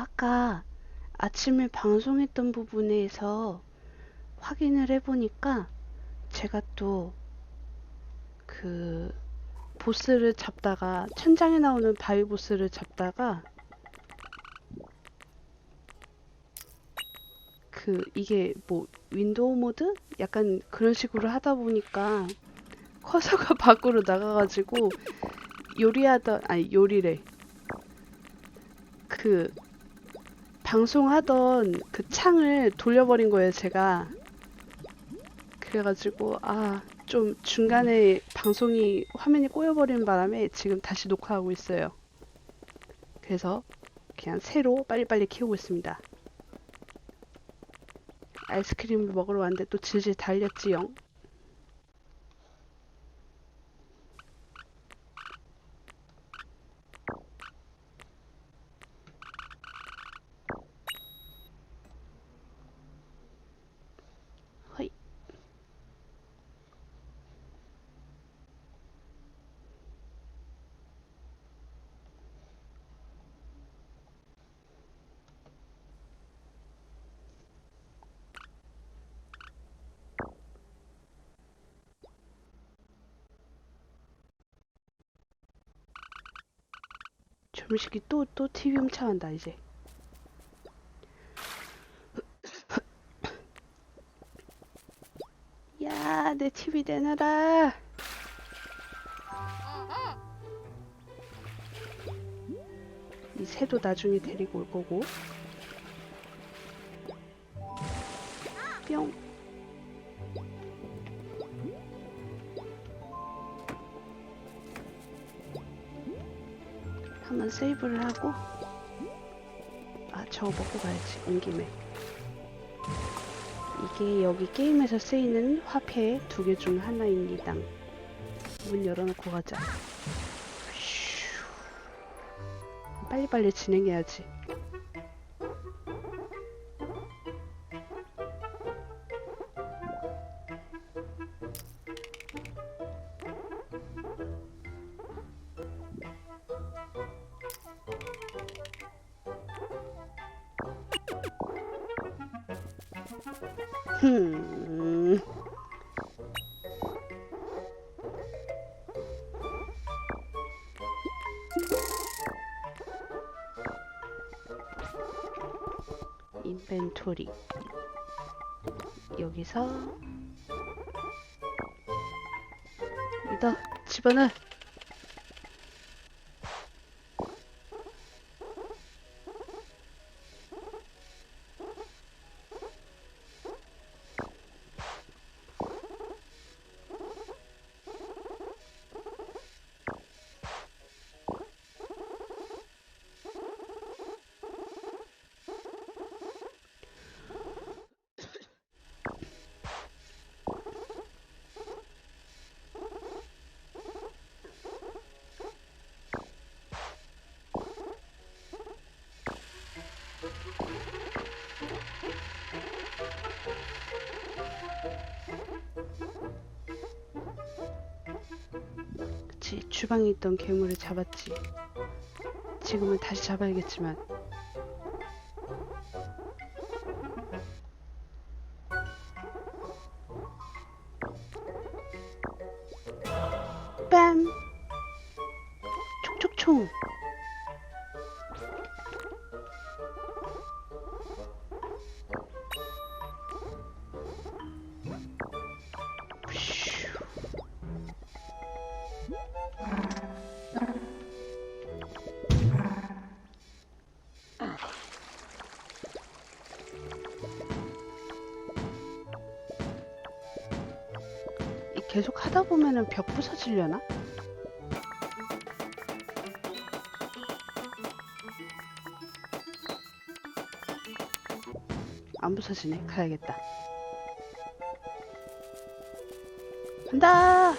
아까 아침에 방송했던 부분에서 확인을 해보니까 제가 또 그 보스를 잡다가 천장에 나오는 바위 보스를 잡다가 그 이게 뭐 윈도우 모드? 약간 그런 식으로 하다 보니까 커서가 밖으로 나가가지고 요리하던 아니 요리래 그 방송하던 그 창을 돌려버린 거예요 제가. 그래가지고 아 좀 중간에 방송이 화면이 꼬여버리는 바람에 지금 다시 녹화하고 있어요. 그래서 그냥 새로 빨리빨리 키우고 있습니다. 아이스크림을 먹으러 왔는데 또 질질 달렸지요 조미식이 또또 TV 훔쳐간다 이제 야, 내 TV 내놔라. 이 새도 나중에 데리고 올 거고. 세이브를 하고. 아, 저거 먹고 가야지. 온 김에. 이게 여기 게임에서 쓰이는 화폐 두 개 중 하나입니다. 문 열어놓고 가자. 슈. 빨리빨리 진행해야지. 흠. 인벤토리 여기서 여기다 집어넣 주방에 있던 괴물을 잡았지. 지금은 다시 잡아야겠지만 하다 보면은 벽 부서지려나? 안 부서지네. 가야겠다. 간다!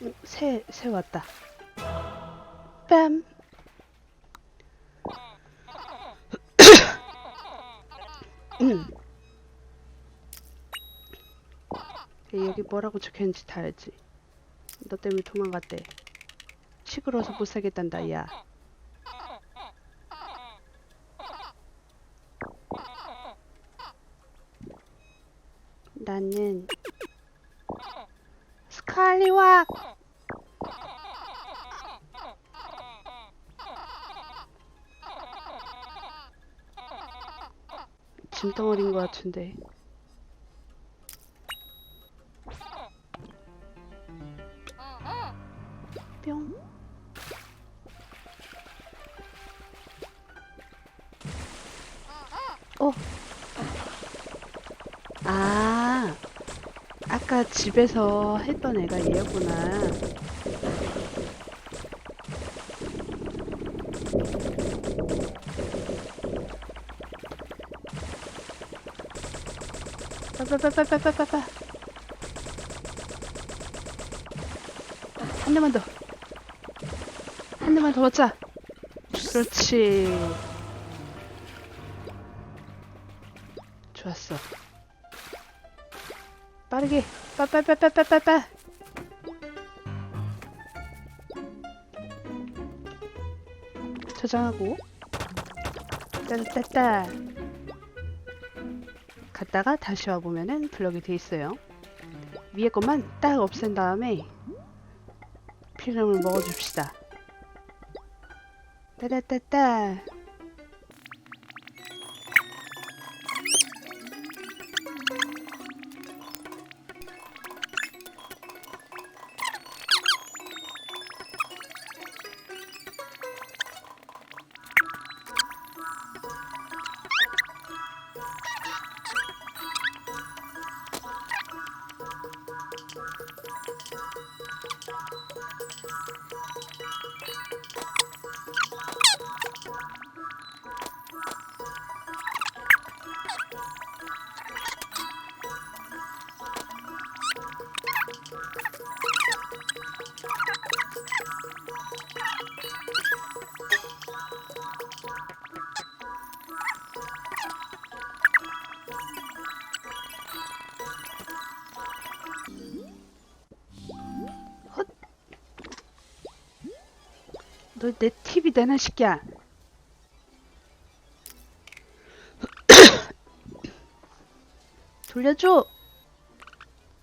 오, 새, 새 왔다. 뺨. 뭐라고 적혀있는지 다 알지. 너 때문에 도망갔대. 시끄러워서 못 살겠단다, 야. 나는 스칼리왁! 짐덩어리인 것 같은데. 아. 아까 집에서 했던 애가 얘였구나. 빠빠빠빠빠빠빠. 한 대만 더. 한 대만 더 맞자. 그렇지. 좋았어. 빠르게. 빠빠빠빠빠빠빠. 저장하고. 따따따. 갔다가 다시 와보면은 블럭이 돼 있어요. 위에 것만 딱 없앤 다음에 필름을 먹어줍시다. 따따따따. 너내 TV 내놔 시끼야. 돌려줘.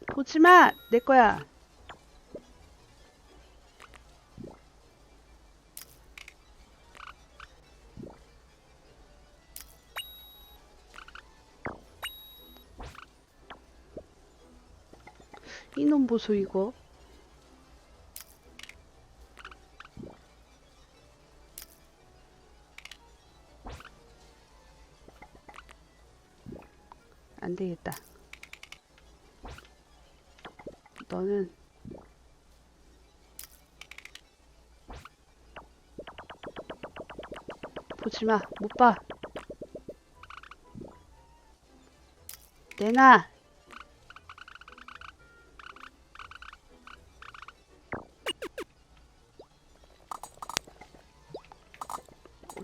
보지 마. 내 거야. 이놈 보소 이거. 되겠다. 너는 보지 마. 못 봐. 내놔.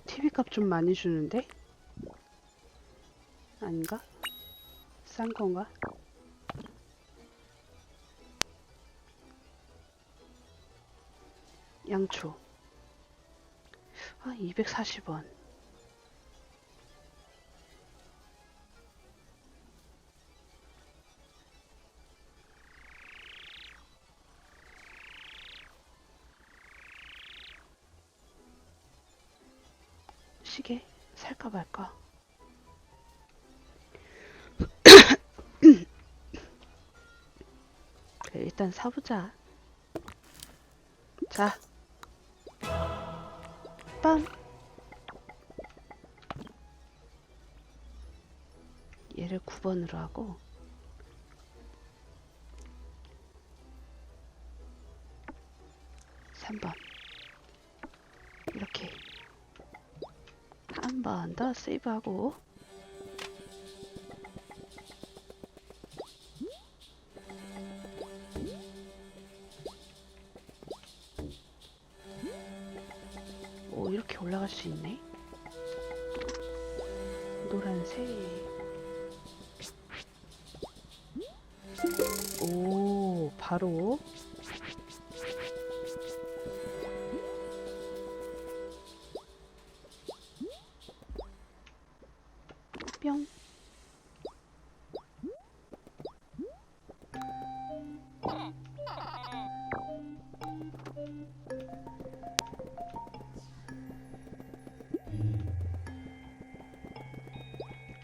TV 값 좀 많이 주는데? 아닌가? 싼 건가? 양초. 아, 240원. 일단 사보자. 자. 빵. 얘를 9번으로 하고. 삼번 이렇게. 한 번 더 세이브하고. 바로 뿅.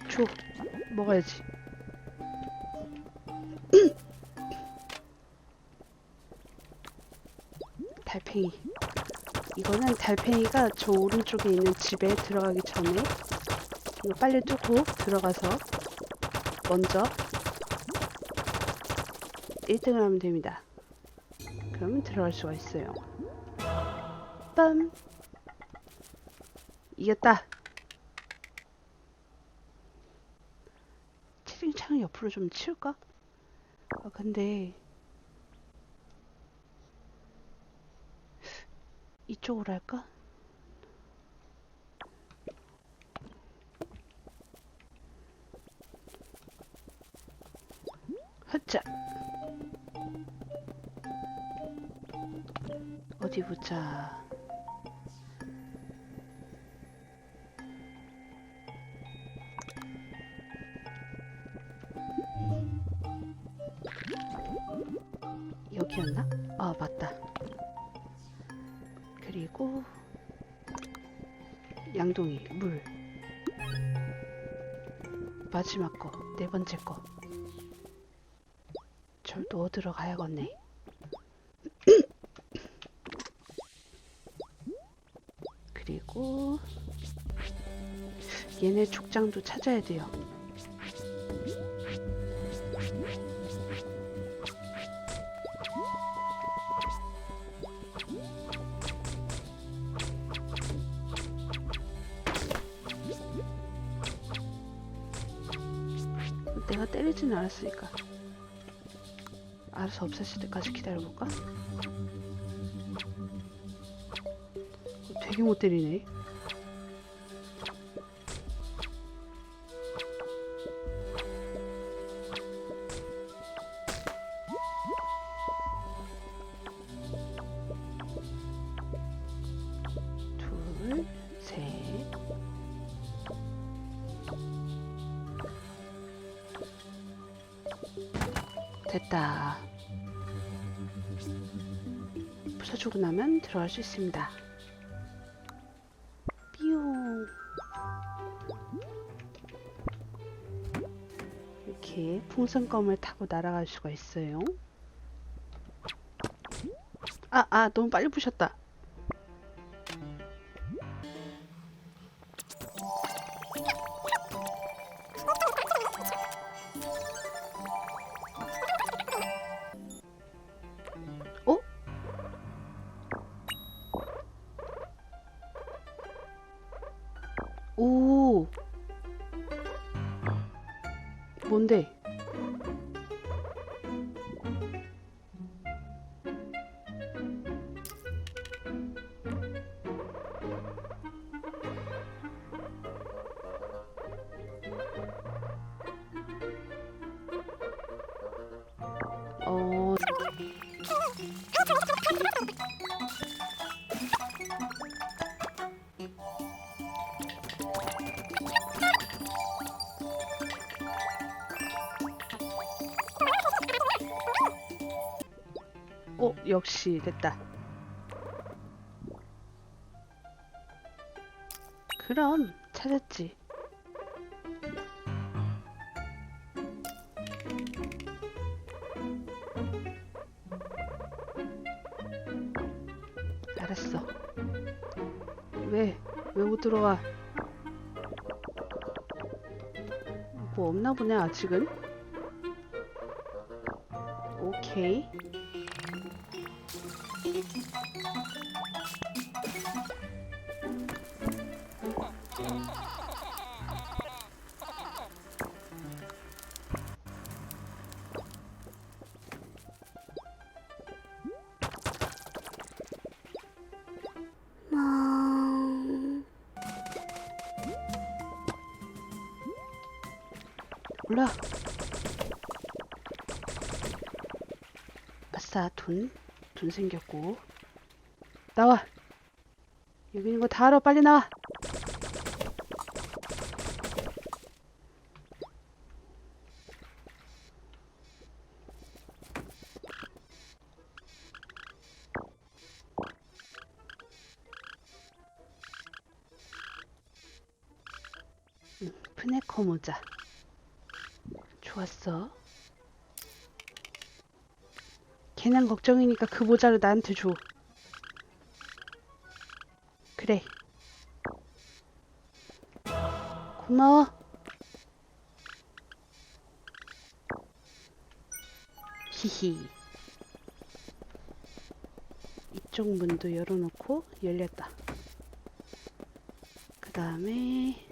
줘. 먹어야지. 달팽이가 저 오른쪽에 있는 집에 들어가기 전에 이거 빨리 뚫고 들어가서 먼저 1등을 하면 됩니다. 그러면 들어갈 수가 있어요. 빰! 이겼다! 채팅창을 옆으로 좀 치울까? 아, 근데 이쪽으로 할까? 흐짜 어디 보자 마지막 거 네 번째 거. 절도 얻으러 가야겠네. 그리고 얘네 족장도 찾아야 돼요 않았으니까 알아서 없애질 때까지 기다려볼까? 되게 못 때리네 됐다. 부숴주고 나면 들어갈 수 있습니다. 삐용. 이렇게 풍선껌을 타고 날아갈 수가 있어요. 아, 아, 너무 빨리 부셨다. 역시 됐다. 그럼 찾았지. 알았어. 왜? 왜 못 들어와? 뭐 없나 보네, 아직은. 오케이. 올라. 아싸 돈. 돈 생겼고. 나와. 여기 있는 거 다 알아. 빨리 나와. 음, 프네커 모자. 좋았어. 걔는 걱정이니까 그 모자를 나한테 줘. 그래. 고마워. 히히. 이쪽 문도 열어놓고 열렸다. 그 다음에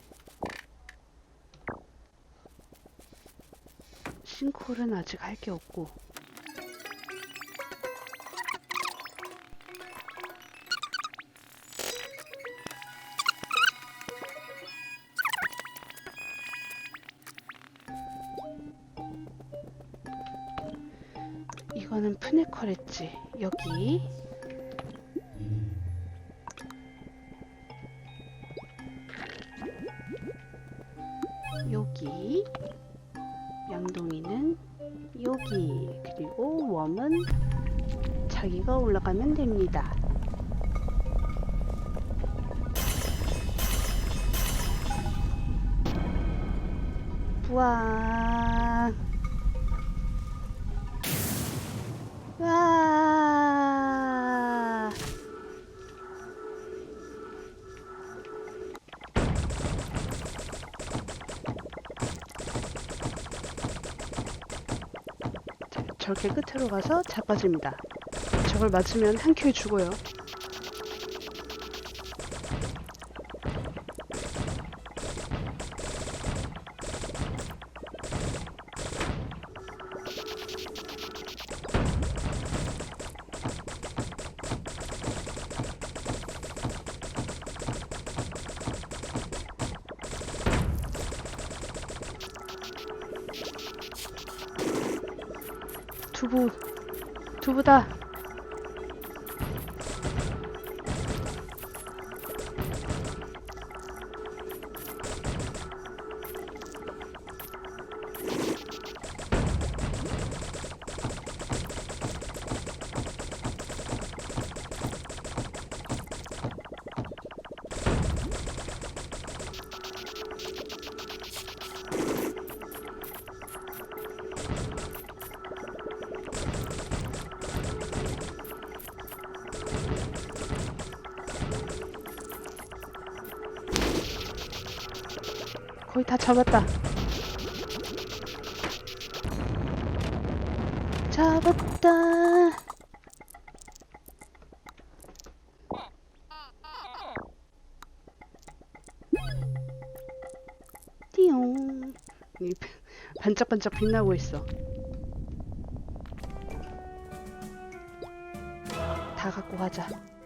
싱크홀은 아직 할 게 없고. 이거는 푸네컬했지. 여기 여기 와 와 자, 저렇게 끝으로 가서 자빠집니다. 저걸 맞으면 한 큐에 죽어요. 두부, 두부다. 거의 다 잡았다. 잡았다. 띠용. 이 반짝반짝 빛나고 있어. 다 갖고 가자.